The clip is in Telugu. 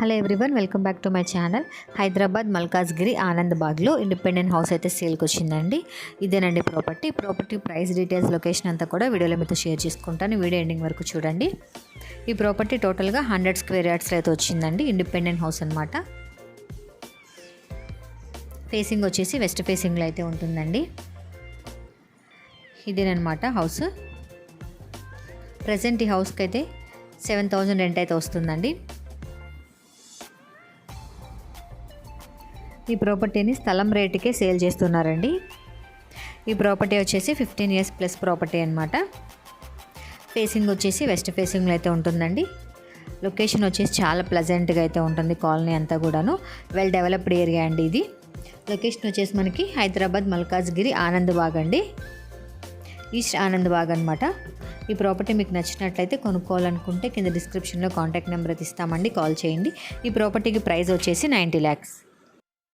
Hello everyone welcome back to my channel Hyderabad Malkajgiri ఆనందబాగ్లో independent house అయితే సేల్కి వచ్చిందండి. ఇదేనండి property. Property price details location అంతా కూడా వీడియోలో మీతో షేర్ చేసుకుంటాను. వీడియో ఎండింగ్ వరకు చూడండి. ఈ ప్రాపర్టీ టోటల్గా హండ్రెడ్ స్క్వేర్ యార్డ్స్లో అయితే వచ్చిందండి. ఇండిపెండెంట్ హౌస్ అనమాట ఫేసింగ్ వచ్చేసి వెస్ట్ ఫేసింగ్లో అయితే ఉంటుందండి. ఇదేనమాట హౌస్. ప్రజెంట్ ఈ హౌస్కి అయితే సెవెన్ థౌజండ్ రెంట్ అయితే వస్తుందండి. ఈ ప్రాపర్టీని స్థలం రేటుకే సేల్ చేస్తున్నారండి. ఈ ప్రాపర్టీ వచ్చేసి ఫిఫ్టీన్ ఇయర్స్ ప్లస్ ప్రాపర్టీ అనమాట ఫేసింగ్ వచ్చేసి వెస్ట్ ఫేసింగ్లో అయితే ఉంటుందండి. లొకేషన్ వచ్చేసి చాలా ప్లజెంట్గా అయితే ఉంటుంది కాలనీ అంతా కూడాను. వెల్ డెవలప్డ్ ఏరియా అండి ఇది. లొకేషన్ వచ్చేసి మనకి హైదరాబాద్ మల్కాజ్గిరి ఆనంద్ బాగ్ అండి. ఈస్ట్ ఆనంద్ బాగ్ అనమాట ఈ ప్రాపర్టీ మీకు నచ్చినట్లయితే కొనుక్కోవాలనుకుంటే కింద డిస్క్రిప్షన్లో కాంటాక్ట్ నెంబర్ ఇస్తామండి. కాల్ చేయండి. ఈ ప్రాపర్టీకి ప్రైస్ వచ్చేసి నైంటీ ల్యాక్స్